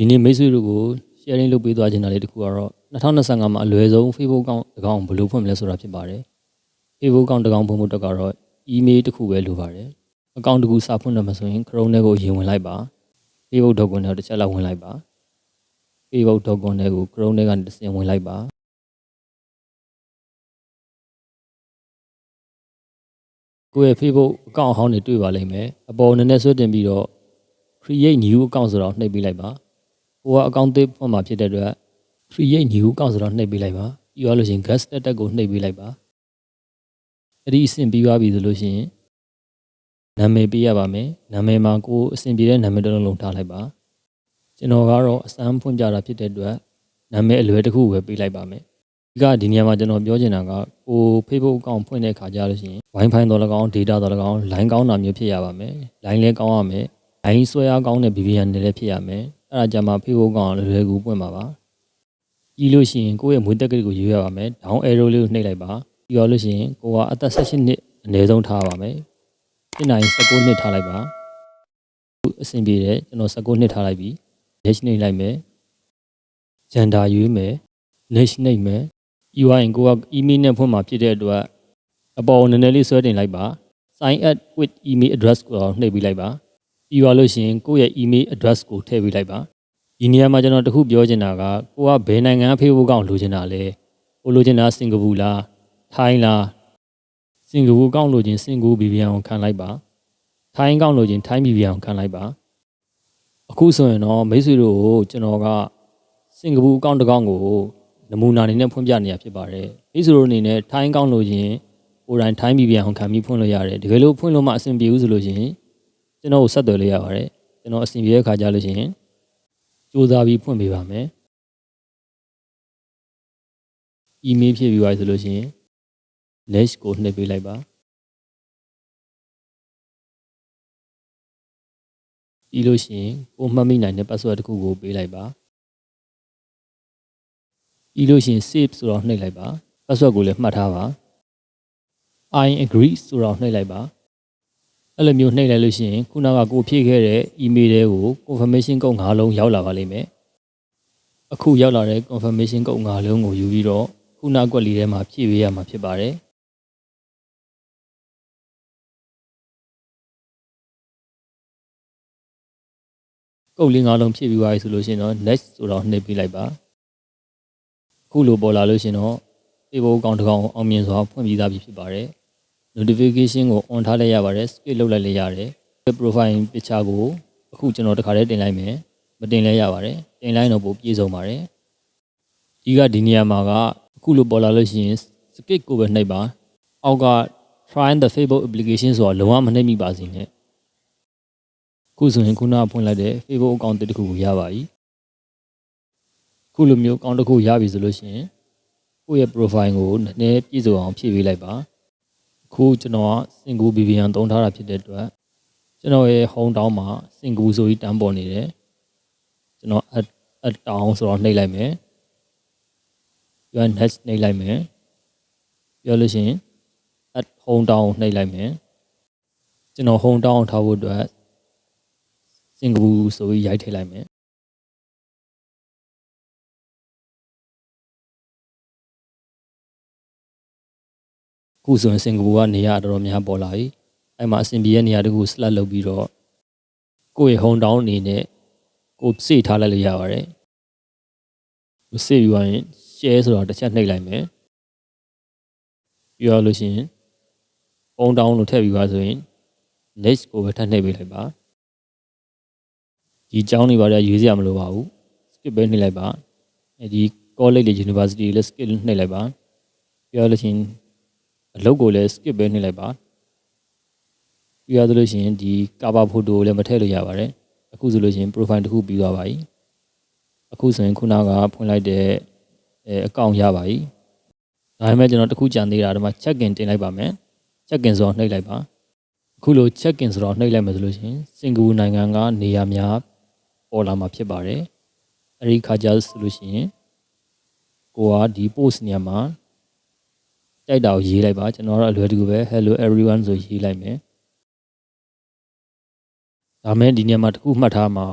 ဒီနေ့မိတ်ဆွေတို့ကို sharing လုပ်ပေးသွားချင်တာလေးတစ်ခုကတော့2025မှာအလွယ်ဆုံး Facebook account တစ်ကောင်ဘယ်လိုဖွင့်မလဲဆိုတာဖြစ်ပါတယ် Facebook account တစ်ကောင်ဖွင့်ဖို့အတွက်ကတော့ email တစ်ခုပဲလိုပါတယ် account တစ်ခုစဖွင့်တော့မှဆိုရင် Chrome ထဲကိုရင်ဝင်လိုက်ပါ facebook.com ထဲကိုတစ်ချက်လောက်ဝင်လိုက်ပါ facebook.com ထဲကို Chrome ထဲကနေတစ်စင်ဝင်လိုက်ပါကိုယ့်ရဲ့ Facebook account အဟောင်းတွေတွေ့ပါလိမ့်မယ်အပေါ်နည်းနည်းဆွဲတင်ပြီးတော့ create new account ဆိုတော့နှိပ်ပေးလိုက်ပါ ကိုကအကောင့်သစ်ဖွင့်မှာဖြစ်တဲ့အတွက် create new account ဆိုတော့နှိပ်ပေးလိုက်ပါပြီးသွားလို့ရှိရင် guest status ကိုနှိပ်ပေးလိုက်ပါအဲ့ဒီအဆင့်ပြီးသွားပြီဆိုလို့ရှိရင်နာမည်ပေးရပါမယ်နာမည်မှာကိုအဆင်ပြေတဲ့နာမည်တစ်လုံးလုံးထားလိုက်ပါကျွန်တော်ကတော့အစမ်းဖွင့်ကြတာဖြစ်တဲ့အတွက်နာမည်အလွယ်တစ်ခုပဲပေးလိုက်ပါမယ်ဒီကဒီနေရာမှာကျွန်တော်ပြောချင်တာကကို Facebook account ဖွင့်တဲ့ခါကြလို့ရှိရင် Wi-Fi တော့၎င်း data တော့၎င်း line ကောင်းတာမျိုးဖြစ်ရပါမယ် line လည်းကောင်းရမယ်လိုင်းဆွဲအားကောင်းတဲ့ VPN တွေလည်းဖြစ်ရမယ်။ အဲ့ဒါကြမှာ Facebook ကောင်လွယ်လွယ်ကူပွင့်ပါပါ။ပြီးလို့ရှိရင်ကိုယ့်ရဲ့မွေးတက်ကလေးကိုရွေးရပါမယ်။ down arrow လေးကိုနှိပ်လိုက်ပါ။ပြီးတော့လို့ရှိရင်ကိုကအသက်16နှစ်အနည်းဆုံးထားပါမယ်။ဖြစ်နိုင်19နှစ်ထားလိုက်ပါ။အခုအဆင်ပြေတယ်ကျွန်တော်19နှစ်ထားလိုက်ပြီ။ next နှိပ်လိုက်မယ်။ gender ရွေးမယ်။ next နှိပ်မယ်။ပြီးသွားရင်ကိုက email နဲ့ဖွင့်မှာဖြစ်တဲ့အတွက်အပေါ်နည်းနည်းလေးဆွဲတင်လိုက်ပါ။ sign up with email address ကိုနှိပ်ပြီးလိုက်ပါ။ ပြီးသွားလို့ရှိရင်ကိုယ့်ရဲ့ email address ကိုထည့်ပေးလိုက်ပါဒီနေရာမှာကျွန်တော်တခုပြောချင်တာကကိုကဘယ်နိုင်ငံ Facebook ကောင်လိုချင်တာလဲကိုလိုချင်တာစင်ကာပူလားထိုင်းလားစင်ကာပူကောင်လိုချင်စင်ကာပူ VPN ကိုခံလိုက်ပါထိုင်းကောင်လိုချင်ထိုင်း VPN ကိုခံလိုက်ပါအခုဆိုရင်တော့မိတ်ဆွေတို့ကိုကျွန်တော်ကစင်ကာပူအကောင့်တစ်ကောင်ကိုနမူနာအနေနဲ့ဖွင့်ပြနေရဖြစ်ပါတယ်မိတ်ဆွေတို့အနေနဲ့ထိုင်းကောင်လိုချင်ကိုယ်တိုင်ထိုင်း VPN ကိုခံပြီးဖွင့်လို့ရတယ်တကယ်လို့ဖွင့်လို့မှအဆင်ပြေဘူးဆိုလို့ရှိရင် ကျွန်တော်ကိုဆက်သွယ်လို့ရပါတယ်ကျွန်တော်အဆင်ပြေတဲ့ခါကြလို့ရှိရင်စူးစမ်းပြီးဖွင့်ပေးပါမယ်။ email ဖြည့်ပြီးပါဆိုလို့ရှိရင် next ကိုနှိပ်ပေးလိုက်ပါ။ပြီးလို့ရှိရင်ကိုမှတ်မိနိုင်တဲ့ password တစ်ခုကိုပေးလိုက်ပါ။ပြီးလို့ရှိရင် save ဆိုတော့နှိပ်လိုက်ပါ။ password ကိုလည်းမှတ်ထားပါ။ I agree ဆိုတော့နှိပ်လိုက်ပါ။ အဲ့လိုမျိုးနှိပ်လိုက်လို့ရှိရင်ခုနကကိုဖြည့်ခဲ့တဲ့ email တွေကို confirmation code ၅လုံးရောက်လာပါလိမ့်မယ်အခုရောက်လာတဲ့ confirmation code ၅လုံးကိုယူပြီးတော့ခုနကွက်လေးထဲမှာဖြည့်ပေးရမှာဖြစ်ပါတယ်ကုတ်လေး၅လုံးဖြည့်ပြီးသွားပြီဆိုလို့ရှိရင်တော့ next ဆိုတော့နှိပ်ပေးလိုက်ပါအခုလိုပေါ်လာလို့ရှိရင်တော့ Facebook account တစ်ကောင်အောင်မြင်စွာဖွင့်ပြီးသားပြီဖြစ်ပါတယ် notification ကို on ထားလိုက်ရပါတယ် skip လုပ်လိုက်လိုက်ရတယ် profile picture ကိုအခုကျွန်တော်တခါတည်းတင်လိုက်မယ်မတင်လဲရပါတယ်တင်လိုက်တော့ပိုပြည့်စုံပါတယ်ဒီကဒီနေရာမှာကအခုလိုပေါ်လာလို့ရှိရင် skip ကိုပဲနှိပ်ပါအောက်က try the facebook application ဆိုတာလုံးဝမနှိပ်မိပါစေနဲ့ခုဆိုရင်ခုနကဖွင့်လိုက်တဲ့ facebook account တစ်ခုကိုရပါပြီခုလိုမျိုး account တစ်ခုရပြီဆိုလို့ရှိရင်ကိုယ့်ရဲ့ profile ကိုနည်းနည်းပြည့်စုံအောင်ဖြည့်ပေးလိုက်ပါ ခုကျွန်တော်က single VPN သုံးထားတာဖြစ်တဲ့အတွက်ကျွန်တော်ရဲ့ home town မှာ single ဆိုပြီးတန်းပေါ်နေတယ်ကျွန်တော် add add down ဆိုတော့နှိပ်လိုက်မယ်ပြီးတော့ next နှိပ်လိုက်မယ်ပြောလို့ရှိရင် add home town နှိပ်လိုက်မယ်ကျွန်တော် home town ထားဖို့အတွက် single ဆိုပြီးရိုက်ထည့်လိုက်မယ် ခုဆိုရင်စင်ကာပူကနေရာတော်တော်များပေါ်လာပြီအဲ့မှာအဆင်ပြေတဲ့နေရာတခု select လုပ်ပြီးတော့ကိုယ့်ရဲ့ home town အနေနဲ့ကိုစေ့ထားလိုက်လို့ရပါတယ်စေ့ပြီးသွားရင် share ဆိုတော့တစ်ချက်နှိပ်လိုက်မယ်ပြီးတော့လို့ရှိရင် home town လို့ထည့်ပြီးပါဆိုရင် next ကိုပဲထပ်နှိပ်ပေးလိုက်ပါဒီအကြောင်းတွေပါတော့ရွေးစရာမလိုပါဘူး skip ပဲနှိပ်လိုက်ပါအဲဒီ college တွေ university တွေလည်း skip နှိပ်လိုက်ပါပြီးတော့လို့ရှိရင် အလုပ်ကိုလည်း skip ပဲနှိပ်လိုက်ပါပြီးရသလိုရှိရင်ဒီ cover photo ကိုလည်းမထည့်လို့ရပါတယ်အခုဆိုလို့ရှိရင် profile တစ်ခုပြီးသွားပါပြီအခုဆိုရင်ခုနကဖွင့်လိုက်တဲ့အ account ရပါပြီဒါပေမဲ့ကျွန်တော်တစ်ခုကြံသေးတာဒီမှာ check in တင်လိုက်ပါမယ် check in ဆိုတော့နှိပ်လိုက်ပါအခုလို check in ဆိုတော့နှိပ်လိုက်မယ်ဆိုလို့ရှိရင်စင်ကာပူနိုင်ငံကနေရာများပေါ်လာမှာဖြစ်ပါတယ်အဲဒီခါကျဆိုလို့ရှိရင်ကိုကဒီ post နေရာမှာ တိုက်တာကိုရေးလိုက်ပါကျွန်တော်ကတော့အလွယ်တကူပဲ hello everyone ဆိုရေးလိုက်မယ်ဒါမဲ့ဒီနေရာမှာတခုမှတ်ထားမှာ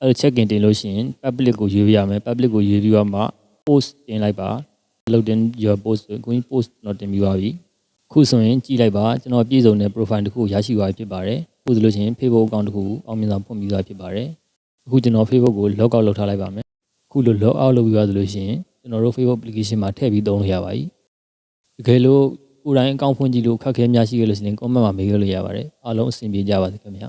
အဲ check in တင်လို့ရှိရင် public ကိုရွေးပြရမယ် public ကိုရွေးပြီးတော့မှ post တင်လိုက်ပါ load in your post ဆိုကိုကြီး post တော့တင်ပြီးပါပြီခုဆိုရင်ကြည့်လိုက်ပါကျွန်တော်ပြည့်စုံတဲ့ profile တစ်ခုရရှိသွားပြီဖြစ်ပါတယ်ခုဆိုလို့ရှိရင် Facebook account တစ်ခုအောင်မြင်စွာဖွင့်ပြီးသွားဖြစ်ပါတယ်အခုကျွန်တော် Facebook ကို log out လုပ်ထားလိုက်ပါမယ်ခုလို log out လုပ်ပြီးသွားဆိုလို့ရှိရင်ကျွန်တော်တို့ Facebook application မှာထည့်ပြီးသုံးလို့ရပါပြီ တကယ်လို့ကိုယ်တိုင်အကောင့်ဖွင့်ကြည့်လို့ခက်ခဲများရှိခဲ့လို့ရှိရင် comment မှာမေးခဲ့လို့ရပါတယ်အားလုံးအဆင်ပြေကြပါစေခင်ဗျာ